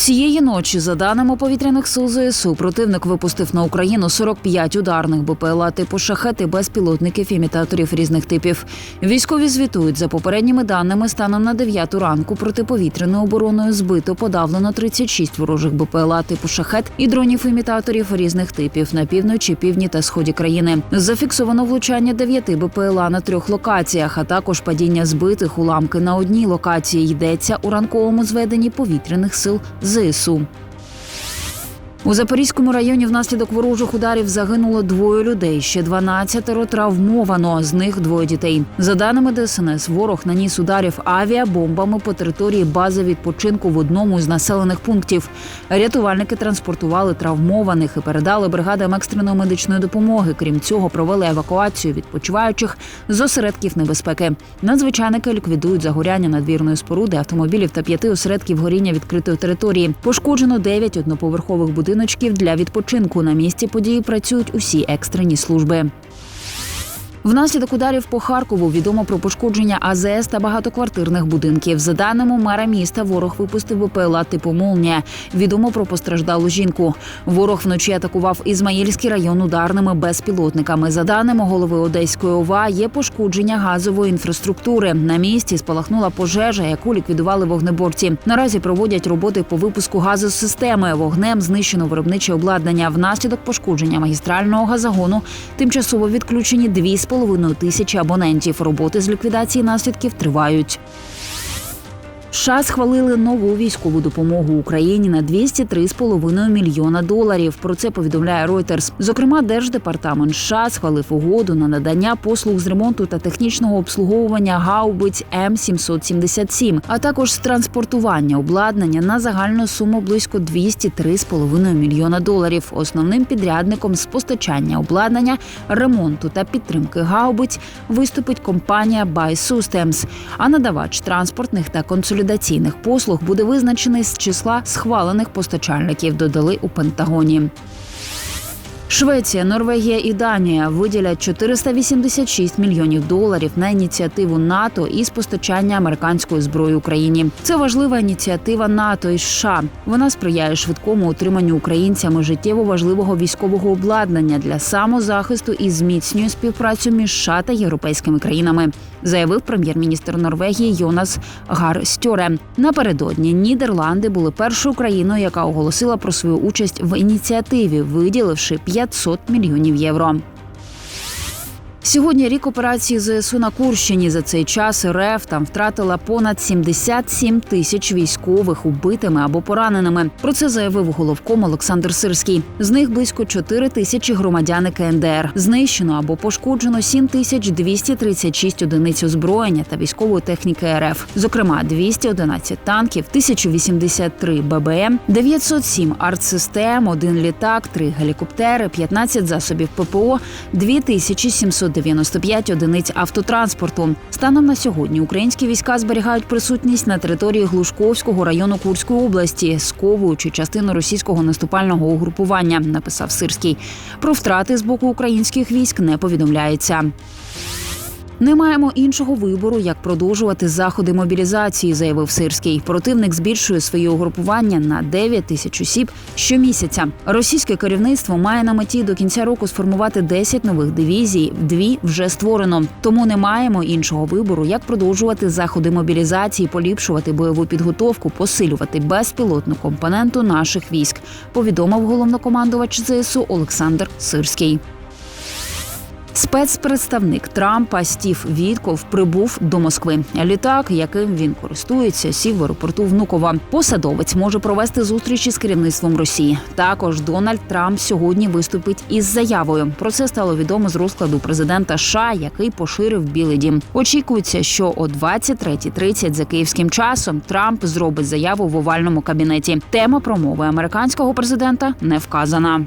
Цієї ночі, за даними повітряних сил ЗСУ, противник випустив на Україну 45 ударних БПЛА типу шахети безпілотників імітаторів різних типів. Військові звітують за попередніми даними станом на 9 ранку протиповітряною обороною збито подавлено 36 ворожих БПЛА типу шахет і дронів імітаторів різних типів на півночі, півдні та сході країни. Зафіксовано влучання 9 БПЛА на трьох локаціях, а також падіння збитих уламки на одній локації. Йдеться у ранковому зведенні повітряних сил ЗСУ. У Запорізькому районі внаслідок ворожих ударів загинуло двоє людей. Ще 12 травмовано. З них двоє дітей. За даними ДСНС, ворог наніс ударів авіабомбами по території бази відпочинку в одному з населених пунктів. Рятувальники транспортували травмованих і передали бригадам екстреної медичної допомоги. Крім цього, провели евакуацію відпочиваючих з осередків небезпеки. Надзвичайники ліквідують загоряння надвірної споруди, автомобілів та п'яти осередків горіння відкритої території. Пошкоджено дев'ять одноповерхових будиночків для відпочинку. На місці події працюють усі екстрені служби. Внаслідок ударів по Харкову відомо про пошкодження АЗС та багатоквартирних будинків. За даними мера міста, ворог випустив БПЛА типу «Молнія». Відомо про постраждалу жінку. Ворог вночі атакував Ізмаїльський район ударними безпілотниками. За даними голови Одеської ОВА, є пошкодження газової інфраструктури. На місці спалахнула пожежа, яку ліквідували вогнеборці. Наразі проводять роботи по випуску газосистеми. Вогнем знищено виробниче обладнання. Внаслідок пошкодження магістрального газогону тимчасово відключені дві з половиною тисячі абонентів. Роботи з ліквідації наслідків тривають. США схвалили нову військову допомогу Україні на 203,5 мільйона доларів. Про це повідомляє Reuters. Зокрема, держдепартамент США схвалив угоду на надання послуг з ремонту та технічного обслуговування гаубиць М 777 а також з транспортування обладнання на загальну суму близько 203,5 мільйона доларів. Основним підрядником з постачання обладнання, ремонту та підтримки гаубиць виступить компанія Buy Systems, а надавач транспортних та консолідаційних послуг буде визначений з числа схвалених постачальників. Додали у Пентагоні. Швеція, Норвегія і Данія виділять 486 мільйонів доларів на ініціативу НАТО із постачання американської зброї Україні. Це важлива ініціатива НАТО і США. Вона сприяє швидкому утриманню українцями життєво важливого військового обладнання для самозахисту і зміцнює співпрацю між США та європейськими країнами, заявив прем'єр-міністр Норвегії Йонас Гар Стьоре. Напередодні Нідерланди були першою країною, яка оголосила про свою участь в ініціативі, виділивши 500 мільйонів євро. Сьогодні рік операції ЗСУ на Курщині. За цей час РФ там втратила понад 77 тисяч військових убитими або пораненими. Про це заявив головком Олександр Сирський. З них близько 4 тисячі громадяни КНДР. Знищено або пошкоджено 7 тисяч 236 одиниць озброєння та військової техніки РФ. Зокрема, 211 танків, 1083 ББМ, 907 артсистем, один літак, 3 гелікоптери, 15 засобів ППО, 2700 95 одиниць автотранспорту. Станом на сьогодні українські війська зберігають присутність на території Глушковського району Курської області, сковуючи частину російського наступального угрупування. Написав Сирський. Про втрати з боку українських військ не повідомляється. Не маємо іншого вибору, як продовжувати заходи мобілізації, заявив Сирський. Противник збільшує свої угрупування на 9 тисяч осіб щомісяця. Російське керівництво має на меті до кінця року сформувати 10 нових дивізій. Дві вже створено. Тому не маємо іншого вибору, як продовжувати заходи мобілізації, поліпшувати бойову підготовку, посилювати безпілотну компоненту наших військ. Повідомив головнокомандувач ЗСУ Олександр Сирський. Спецпредставник Трампа Стів Вітков прибув до Москви. Літак, яким він користується, сів в аеропорту Внукова. Посадовець може провести зустрічі з керівництвом Росії. Також Дональд Трамп сьогодні виступить із заявою. Про це стало відомо з розкладу президента США, який поширив Білий Дім. Очікується, що о 23.30 за київським часом Трамп зробить заяву в овальному кабінеті. Тема промови американського президента не вказана.